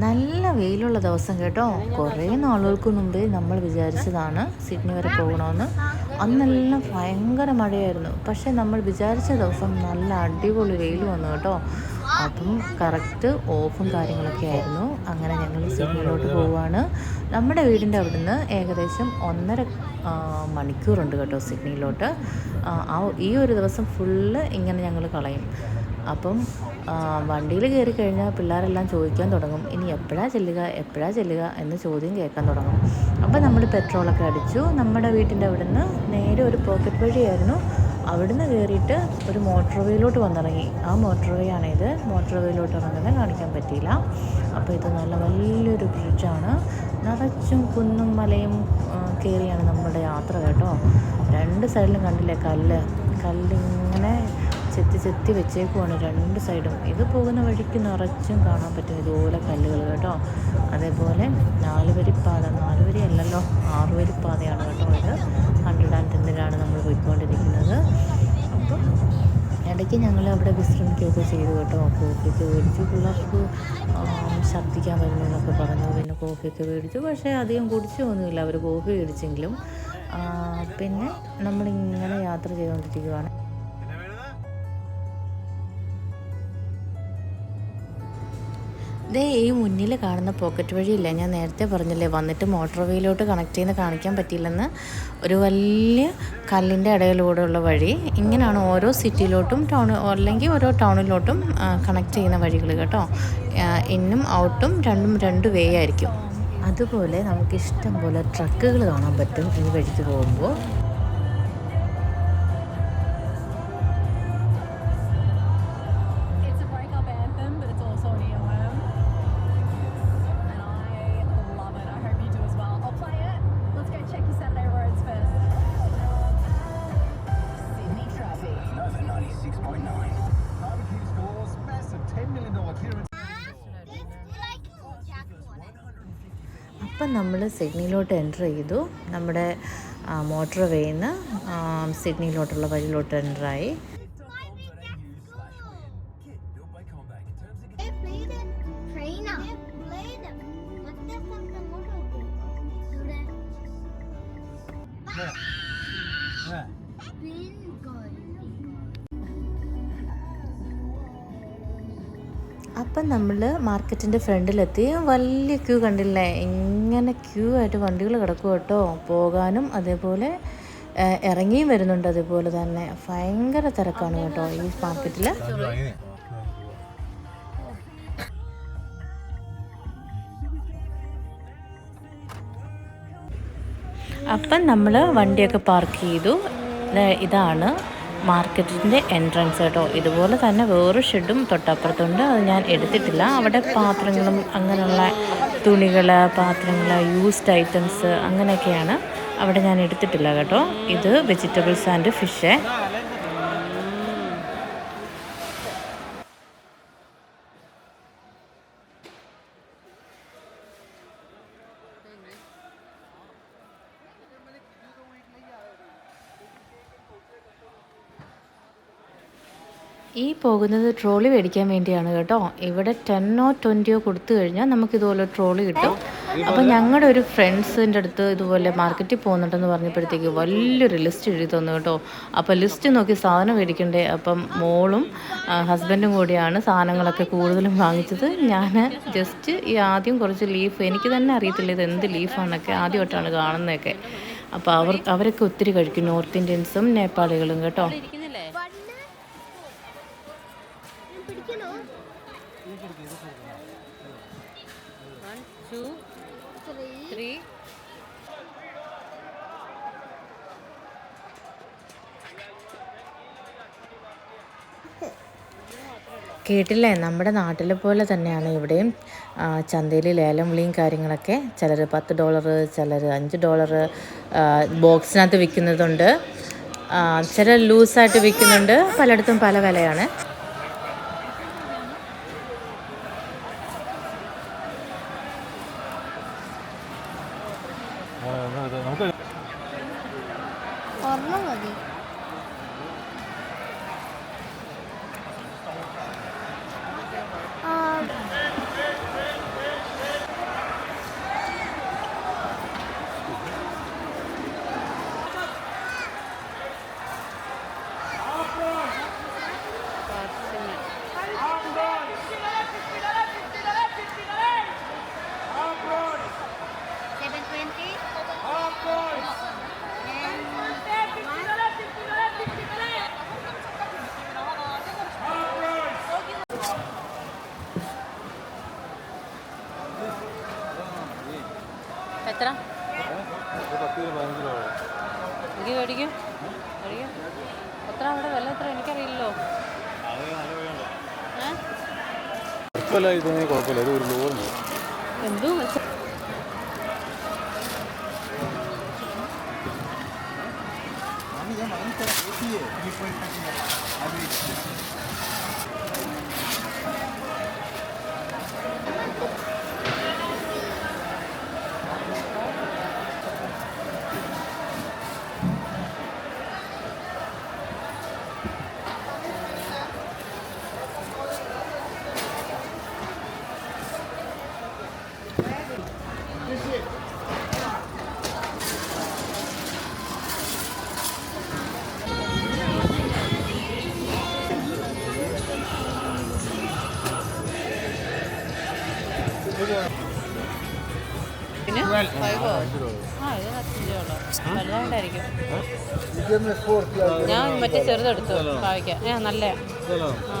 നല്ല വെയിലുള്ള ദിവസം കേട്ടോ. കുറേ നാളുകൾക്ക് മുമ്പേ നമ്മൾ വിചാരിച്ചതാണ് സിഡ്നി വരെ പോകണമെന്ന്. അന്നെല്ലാം ഭയങ്കര മഴയായിരുന്നു. പക്ഷേ നമ്മൾ വിചാരിച്ച ദിവസം നല്ല അടിപൊളി വെയിൽ വന്നു കേട്ടോ. അതും കറക്റ്റ് ഓഫും കാര്യങ്ങളൊക്കെ ആയിരുന്നു. അങ്ങനെ ഞങ്ങൾ സിഡ്നിയിലോട്ട് പോവുകയാണ് നമ്മുടെ വീടിന്റെ അവിടുന്ന് ഏകദേശം ഒന്നര മണിക്കൂറുണ്ട് കേട്ടോ സിഡ്നിയിലോട്ട്. ആ ഈ ഒരു ദിവസം ഫുള്ള് ഇങ്ങനെ ഞങ്ങൾ കളയും. അപ്പം വണ്ടിയിൽ കയറി കഴിഞ്ഞാൽ പിള്ളേരെല്ലാം ചോദിക്കാൻ തുടങ്ങും. ഇനി എപ്പോഴാ ചെല്ലുക എപ്പോഴാ ചെല്ലുക എന്ന് ചോദ്യം കേൾക്കാൻ തുടങ്ങും. അപ്പം നമ്മൾ പെട്രോളൊക്കെ അടിച്ചു. നമ്മുടെ വീട്ടിന്റെ അവിടെ നിന്ന് നേരെ ഒരു പോക്കറ്റ് വഴിയായിരുന്നു. അവിടുന്ന് കയറിയിട്ട് ഒരു മോട്ടോർ വേയിലോട്ട് വന്നിറങ്ങി. ആ മോട്ടോർ വേ ആണിത് മോട്ടോർ വേയിലോട്ട് ഇറങ്ങുന്നത് കാണിക്കാൻ പറ്റിയില്ല. അപ്പോൾ ഇത് നല്ല വലിയൊരു ബ്രിഡ്ജാണ്. നിറച്ചും കുന്നും മലയും കയറിയാണ് നമ്മുടെ യാത്ര കേട്ടോ. രണ്ട് സൈഡിലും കണ്ടില്ലേ കല്ല്? കല്ലിങ്ങനെ ചെത്തി ചെത്തി വെച്ചേക്കുവാണ് രണ്ട് സൈഡും. ഇത് പോകുന്ന വഴിക്ക് നിറച്ചും കാണാൻ പറ്റും. ഇതുപോലെ കല്ലുകൾ കേട്ടോ. അതേപോലെ നാല് വരിപ്പാത നാല് വരി അല്ലല്ലോ ആറ് വരിപ്പാതയാണ് കേട്ടോ ഇത്. ഹൺഡ്രഡ് ആൻഡ് ടെന്നിലാണ് നമ്മൾ പോയിക്കൊണ്ടിരിക്കുന്നത്. അപ്പം ഇടയ്ക്ക് ഞങ്ങൾ അവിടെ വിശ്രമിക്കുകയൊക്കെ ചെയ്തു കേട്ടോ. കോഫിയൊക്കെ മേടിച്ചു. പിള്ളേർക്ക് ഛർദ്ദിക്കാൻ വരുന്നു എന്നൊക്കെ പറഞ്ഞു. പിന്നെ കോഫിയൊക്കെ മേടിച്ചു. പക്ഷേ അധികം കുടിച്ചൊന്നുമില്ല അവർ കോഫി മേടിച്ചെങ്കിലും. പിന്നെ നമ്മളിങ്ങനെ യാത്ര ചെയ്തുകൊണ്ടിരിക്കുകയാണ് ദേ ഈ മുന്നിൽ കാണുന്ന പോക്കറ്റ് വഴിയില്ല? ഞാൻ നേരത്തെ പറഞ്ഞില്ലേ വന്നിട്ട് മോട്ടോർ വേയിലോട്ട് കണക്ട് ചെയ്യുന്ന കാണിക്കാൻ പറ്റിയില്ലെന്ന്. ഒരു വലിയ കല്ലിന്റെ ഇടയിലൂടെയുള്ള വഴി. ഇങ്ങനെയാണ് ഓരോ സിറ്റിയിലോട്ടും ടൗൺ അല്ലെങ്കിൽ ഓരോ ടൗണിലോട്ടും കണക്ട് ചെയ്യുന്ന വഴികൾ കേട്ടോ. ഇന്നും ഔട്ടും രണ്ടും രണ്ട് വേ ആയിരിക്കും. അതുപോലെ നമുക്ക് ഇഷ്ടം പോലെ ട്രക്കുകൾ കാണാൻ പറ്റും ഈ വഴിക്ക് പോകുമ്പോൾ. നമ്മൾ സിഡ്നിയിലോട്ട് എന്റർ ചെയ്തു നമ്മുടെ മോട്ടോർ വേന്ന് സിഡ്നിയിലോട്ടുള്ള വഴിയിലോട്ട് എന്ററായി അപ്പം നമ്മൾ മാർക്കറ്റിന്റെ ഫ്രണ്ടിലെത്തി. വലിയ ക്യൂ കണ്ടില്ലേ? ഇങ്ങനെ ക്യൂ ആയിട്ട് വണ്ടികൾ കിടക്കും കേട്ടോ. പോകാനും അതേപോലെ ഇറങ്ങിയും വരുന്നുണ്ട് അതേപോലെ തന്നെ. ഭയങ്കര തിരക്കാണ് കേട്ടോ ഈ മാർക്കറ്റിൽ അപ്പം നമ്മൾ വണ്ടിയൊക്കെ പാർക്ക് ചെയ്തു. ഇതാണ് മാർക്കറ്റിന്റെ എൻട്രൻസ് കേട്ടോ. ഇതുപോലെ തന്നെ വേറെ ഷെഡും തൊട്ടപ്പുറത്തുണ്ട്. അത് ഞാൻ എടുത്തിട്ടില്ല. അവിടെ പാത്രങ്ങളും അങ്ങനെയുള്ള തുണികൾ പാത്രങ്ങൾ യൂസ്ഡ് ഐറ്റംസ് അങ്ങനെയൊക്കെയാണ്. അവിടെ ഞാൻ എടുത്തിട്ടില്ല കേട്ടോ. ഇത് വെജിറ്റബിൾസ് ആൻഡ് ഫിഷ് ഈ പോകുന്നത് ട്രോളി മേടിക്കാൻ വേണ്ടിയാണ് കേട്ടോ. ഇവിടെ ടെന്നോ ട്വന്റിയോ കൊടുത്തു കഴിഞ്ഞാൽ നമുക്ക് ഇതുപോലെ ട്രോളി കിട്ടും. അപ്പോൾ ഞങ്ങളുടെ ഒരു ഫ്രണ്ട്സിന്റെ അടുത്ത് ഇതുപോലെ മാർക്കറ്റിൽ പോകുന്നുണ്ടെന്ന് പറഞ്ഞപ്പോഴത്തേക്ക് വലിയൊരു ലിസ്റ്റ് എഴുതി തന്നു കേട്ടോ. അപ്പോൾ ലിസ്റ്റ് നോക്കി സാധനം മേടിക്കണ്ടേ? അപ്പം മോളും ഹസ്ബൻഡും കൂടിയാണ് സാധനങ്ങളൊക്കെ കൂടുതലും വാങ്ങിച്ചത്. ഞാൻ ജസ്റ്റ് ഈ ആദ്യം കുറച്ച് ലീഫ് എനിക്ക് തന്നെ അറിയത്തില്ല ഇത് എന്ത് ലീഫാണെന്നൊക്കെ ആദ്യമായിട്ടാണ് കാണുന്നതൊക്കെ. അപ്പോൾ അവർ അവരൊക്കെ ഒത്തിരി കഴിക്കും. നോർത്ത് ഇന്ത്യൻസും നേപ്പാളികളും കേട്ടോ. കേട്ടില്ലേ? നമ്മുടെ നാട്ടിലെ പോലെ തന്നെയാണ് ഇവിടെയും. ചന്തയിൽ ലേലം വിളിയും കാര്യങ്ങളൊക്കെ ചിലർ പത്ത് ഡോളർ ചിലർ അഞ്ച് ഡോളർ ബോക്സിനകത്ത് വിൽക്കുന്നതുണ്ട്. ചില ലൂസായിട്ട് വിൽക്കുന്നുണ്ട്. പലയിടത്തും പല വിലയാണ് നമുക്ക് ഒരെണ്ണം മതി ആ എത്ര എനിക്ക് മേടിക്കും മേടിക്കും എത്ര അവിടെ വില എത്ര ലോറുണ്ട് എന്തോ വെച്ച പിന്നെ വലുതായിട്ടായിരിക്കും ഞാൻ മറ്റേ ചെറുതെടുത്തു ഭാവിക്കാം ഏ നല്ല. ആ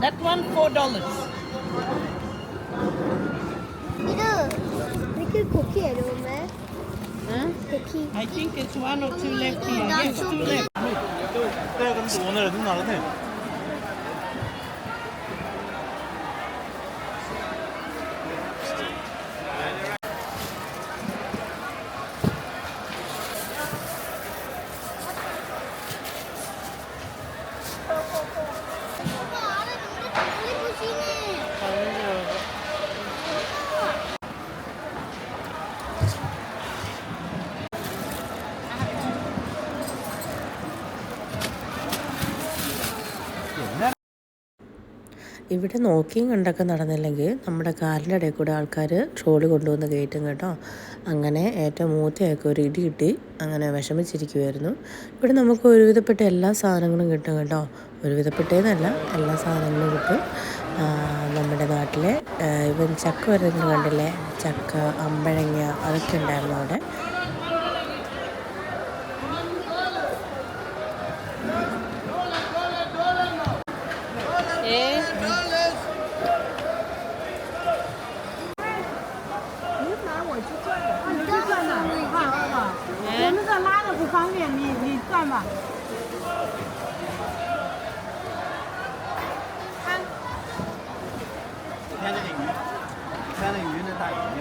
That one four dollars. cookie? Huh? Cookie. I think it's one or two left here. Yes, two left. ഇവിടെ നോക്കിയും കണ്ടൊക്കെ നടന്നില്ലെങ്കിൽ നമ്മുടെ കാലിന്റെ ഇടയിൽ കൂടെ ആൾക്കാർ ട്രോളി കൊണ്ടുവന്ന് കയറ്റും കേട്ടോ. അങ്ങനെ ഏറ്റവും മൂത്തയൊക്കെ ഒരു ഇടി കിട്ടി. അങ്ങനെ വിഷമിച്ചിരിക്കുമായിരുന്നു ഇവിടെ നമുക്ക് ഒരുവിധപ്പെട്ട എല്ലാ സാധനങ്ങളും കിട്ടും കേട്ടോ. ഒരുവിധപ്പെട്ടതെന്നല്ല എല്ലാ സാധനങ്ങളും കിട്ടും. നമ്മുടെ നാട്ടിലെ ഇവൻ ചക്ക വരുന്നത് കണ്ടില്ലേ? ചക്ക അമ്പഴങ്ങ അതൊക്കെ ഉണ്ടായിരുന്നു അവിടെ. 看那个鱼，看那个鱼那大眼睛。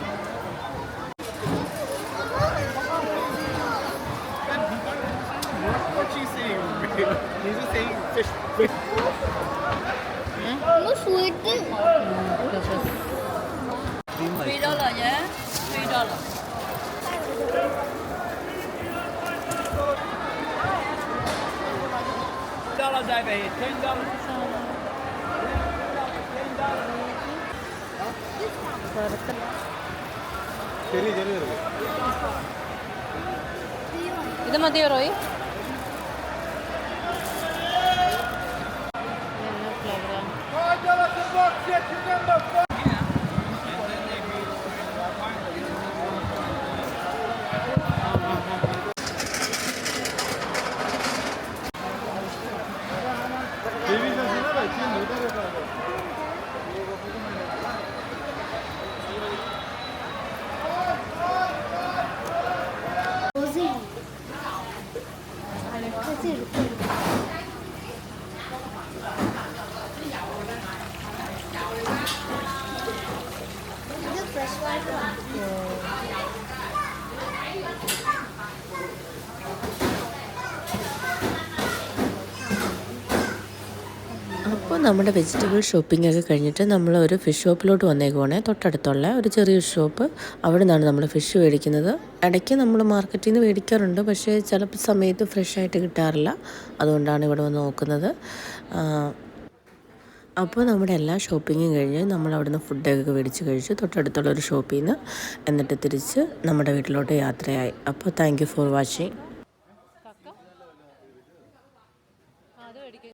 嗯，我说的。嗯，就是。飞着了耶，飞着了。到了再飞，天到了。天到。Dollar。ചെറിയ ചെറിയ ചെറിയ ഇത് മതിയോ റോയ് 재밌 അപ്പോൾ നമ്മുടെ വെജിറ്റബിൾ ഷോപ്പിംഗ് ഒക്കെ കഴിഞ്ഞിട്ട് നമ്മൾ ഒരു ഫിഷ് ഷോപ്പിലോട്ട് വന്നേക്കുവാണേ. തൊട്ടടുത്തുള്ള ഒരു ചെറിയ ഷോപ്പ് അവിടെ നിന്നാണ് നമ്മൾ ഫിഷ് മേടിക്കുന്നത്. ഇടയ്ക്ക് നമ്മൾ മാർക്കറ്റിൽ നിന്ന് മേടിക്കാറുണ്ട്. പക്ഷേ ചില സമയത്ത് ഫ്രഷ് ആയിട്ട് കിട്ടാറില്ല. അതുകൊണ്ടാണ് ഇവിടെ വന്ന് നോക്കുന്നത്. അപ്പോൾ നമ്മുടെ എല്ലാ ഷോപ്പിങ്ങും കഴിഞ്ഞ് നമ്മൾ അവിടുന്ന് ഫുഡൊക്കെ മേടിച്ച് കഴിച്ച് തൊട്ടടുത്തുള്ള ഒരു ഷോപ്പിൽ നിന്ന് എന്നിട്ട് തിരിച്ച് നമ്മുടെ വീട്ടിലോട്ട് യാത്രയായി. അപ്പോൾ താങ്ക് ഫോർ വാച്ചിങ്